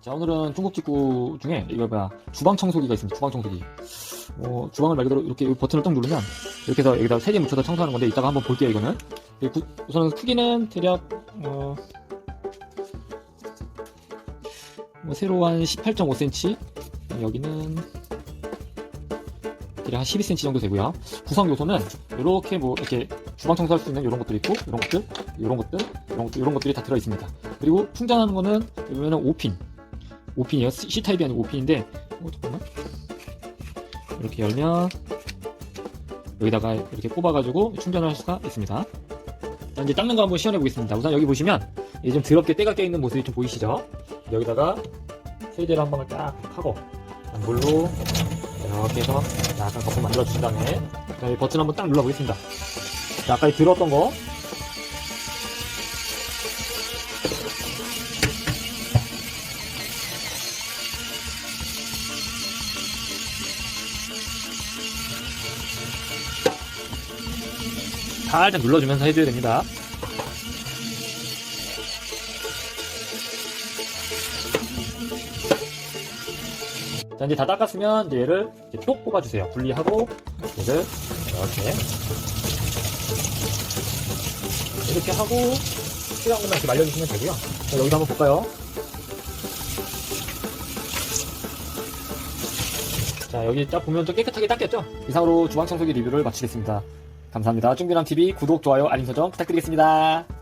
자 오늘은 중국 직구 중에 이거 뭐야 주방 청소기가 있습니다. 주방 청소기. 어, 주방을 말 그대로 이렇게 이 버튼을 딱 누르면 이렇게 해서 여기다 세 개 묻혀서 청소하는 건데 이따가 한번 볼게요 이거는. 이 구- 우선 크기는 대략 어, 뭐 세로 한 18.5cm 여기는 대략 한 12cm 정도 되고요. 구성 요소는 이렇게 뭐 이렇게 주방 청소할 수 있는 이런 것들이 있고 이런 것들 이런 것들 이런 것들 이런 것들이 다 들어 있습니다. 그리고 충전하는 거는 여기 보면은 5핀 5핀이에요. C타입이 아니고 5핀인데, 어, 잠깐만. 이렇게 열면, 여기다가 이렇게 꼽아가지고 충전을 할 수가 있습니다. 자, 이제 닦는 거 한번 시연해 보겠습니다. 우선 여기 보시면, 이제 좀 더럽게 때가 껴 있는 모습이 좀 보이시죠? 여기다가 세제를 한 방울 딱 하고, 물로 이렇게 해서 약간 거품 만들어 주신 다음에, 자, 이 버튼 한번 딱 눌러 보겠습니다. 자, 아까 이 들었던 거, 살짝 눌러주면서 해줘야 됩니다. 자, 이제 다 닦았으면 이제 얘를 이제 똑 뽑아주세요. 분리하고 얘를 이렇게 이렇게 하고 필요한 것만 이렇게 말려주시면 되고요. 자, 여기도 한번 볼까요? 자, 여기 딱 보면 좀 깨끗하게 닦였죠? 이상으로 주방 청소기 리뷰를 마치겠습니다. 감사합니다. 중비랑 TV 구독, 좋아요, 알림 설정 부탁드리겠습니다.